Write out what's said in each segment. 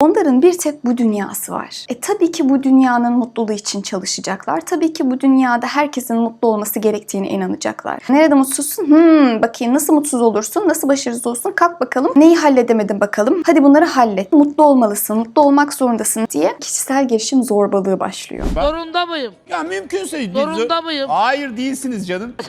Onların bir tek bu dünyası var. E tabii ki bu dünyanın mutluluğu için çalışacaklar. Tabii ki bu dünyada herkesin mutlu olması gerektiğine inanacaklar. Nerede mutsuzsun? Hmm, bakayım nasıl mutsuz olursun? Nasıl başarısız olursun? Kalk bakalım. Neyi halledemedin bakalım? Hadi bunları hallet. Mutlu olmalısın. Mutlu olmak zorundasın diye kişisel gelişim zorbalığı başlıyor. Zorunda mıyım? Ya mümkünse... Zorunda mıyım? Hayır değilsiniz canım.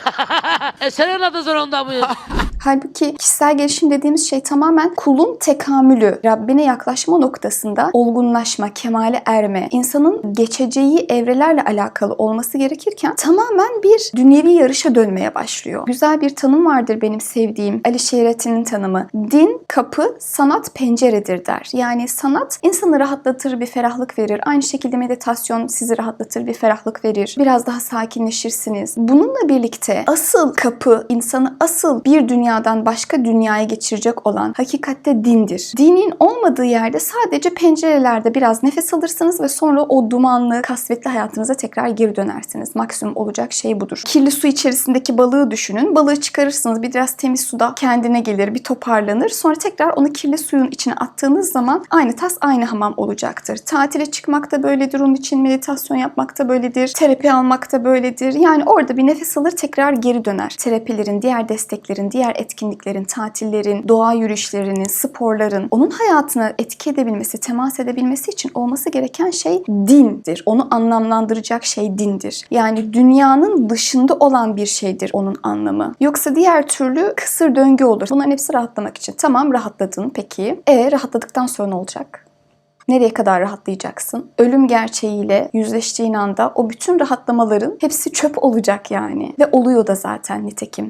E senin adı zorunda mıyım? Halbuki kişisel gelişim dediğimiz şey tamamen kulun tekamülü, Rabbine yaklaşma noktasında olgunlaşma, kemale erme, insanın geçeceği evrelerle alakalı olması gerekirken tamamen bir dünyevi yarışa dönmeye başlıyor. Güzel bir tanım vardır benim sevdiğim Ali Şehrettin'in tanımı. Din kapı, sanat penceredir der. Yani sanat insanı rahatlatır, bir ferahlık verir. Aynı şekilde meditasyon sizi rahatlatır, bir ferahlık verir. Biraz daha sakinleşirsiniz. Bununla birlikte asıl kapı, insanı asıl bir dünyadan başka dünyaya geçirecek olan hakikatte dindir. Dinin olmadığı yerde sadece pencerelerde biraz nefes alırsınız ve sonra o dumanlı, kasvetli hayatınıza tekrar geri dönersiniz. Maksimum olacak şey budur. Kirli su içerisindeki balığı düşünün. Balığı çıkarırsınız. Bir biraz temiz suda kendine gelir, bir toparlanır. Sonra tekrar onu kirli suyun içine attığınız zaman aynı tas aynı hamam olacaktır. Tatile çıkmak da böyledir. Onun için meditasyon yapmak da böyledir. Terapi almak da böyledir. Yani orada bir nefes alır tekrar geri döner. Terapilerin, diğer desteklerin, diğer etkinliklerin, tatillerin, doğa yürüyüşlerinin, sporların onun hayatına etki edebilmesi, temas edebilmesi için olması gereken şey dindir. Onu anlamlandıracak şey dindir. Yani dünyanın dışında olan bir şeydir onun anlamı. Yoksa diğer türlü kısır döngü olur. Bunların hepsi rahatlamak için. Tamam rahatladın peki. E rahatladıktan sonra ne olacak? Nereye kadar rahatlayacaksın? Ölüm gerçeğiyle yüzleştiğin anda o bütün rahatlamaların hepsi çöp olacak yani. Ve oluyor da zaten nitekim.